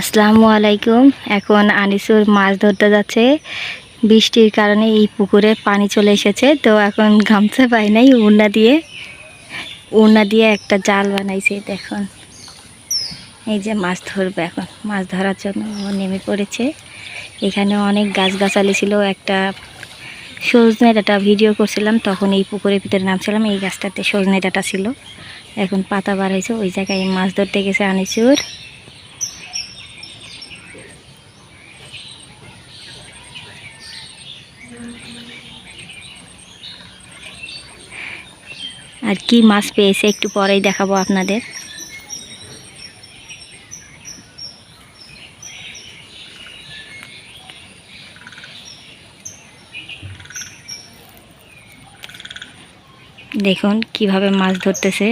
আসসালামু আলাইকুম। এখন আনিসুর মাছ ধরতে যাচ্ছে। বৃষ্টির কারণে এই পুকুরে পানি চলে এসেছে। তো এখন গামছা পাই নাই উড়না দিয়ে। উড়না দিয়ে একটা জাল বানাইছে, দেখুন। এই যে মাছ ধরবে এখন। মাছ ধরার জন্য নেমে পড়েছে। এখানে অনেক গাছগাছালি ছিল। একটা সজনে ডাটা ভিডিও করছিলাম। তখন এই পুকুরের ভিতরে নামছিলাম। এই গাছটাতে সজনে ডাটা ছিল। এখন পাতা বার হয়েছে ওই জায়গায় মাছ ধরতে গেছে আনিসুর। আর কি মাছ পেয়েছে একটু পরেই দেখাবো আপনাদের। দেখুন কীভাবে মাছ ধরতেছে।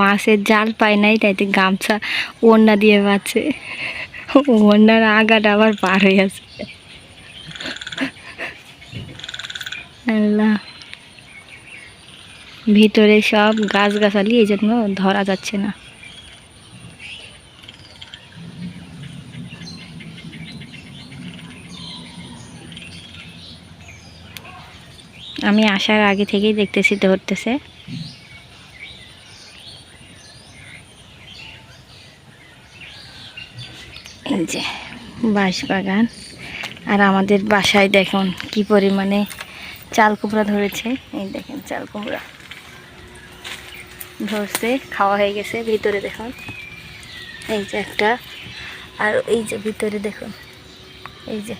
মাছের জাল পায় নাই তাইতে গামছা ওড়না দিয়ে পাচ্ছে ওড়নার আগাটা আবার পার হয়ে আছে। আল্লাহ। ভিতরে সব গাছগাছালি, এই জন্য ধরা যাচ্ছে না। আমি আসার আগে থেকেই দেখতেছি, ধরতেছে। যে বাঁশ বাগান আর আমাদের বাসায় দেখুন কি পরিমাণে চাল কুমড়া ধরেছে। এই দেখেন চাল কুমড়া। ধরছে, খাওয়া হয়ে গেছে ভিতরে দেখুন। এই যে একটা। আর এই যে ভিতরে দেখুন। এই যে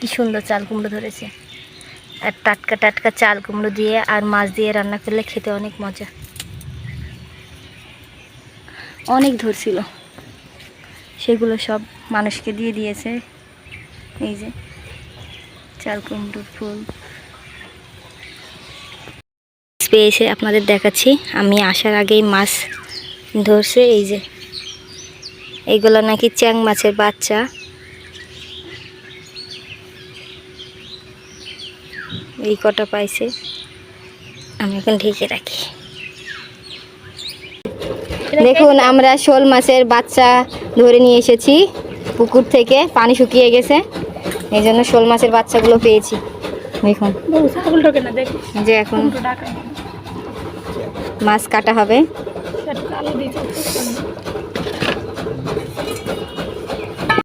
কি সুন্দর চাল কুমড়ো ধরেছে। আর টাটকা টাটকা চাল কুমড়ো দিয়ে আর মাছ দিয়ে রান্না করলে খেতে অনেক মজা। অনেক ধরছিল। সেগুলো সব মানুষকে দিয়ে দিয়েছে। এই যে চাল কুমড়োর ফুল। পেয়েছে আপনাদের দেখাচ্ছি। আমি আসার আগেই মাছ ধরছে এই যে। এইগুলো নাকি চ্যাং মাছের বাচ্চা। এই কটা পাইছে। আমি এখন ঢেকে রাখি। দেখুন আমরা শোল মাছের বাচ্চা ধরে নিয়ে এসেছি। পুকুর থেকে পানি শুকিয়ে গেছে। এই জন্য শোল মাছের বাচ্চাগুলো পেয়েছি। দেখুন। যে এখন মাছ কাটা হবে।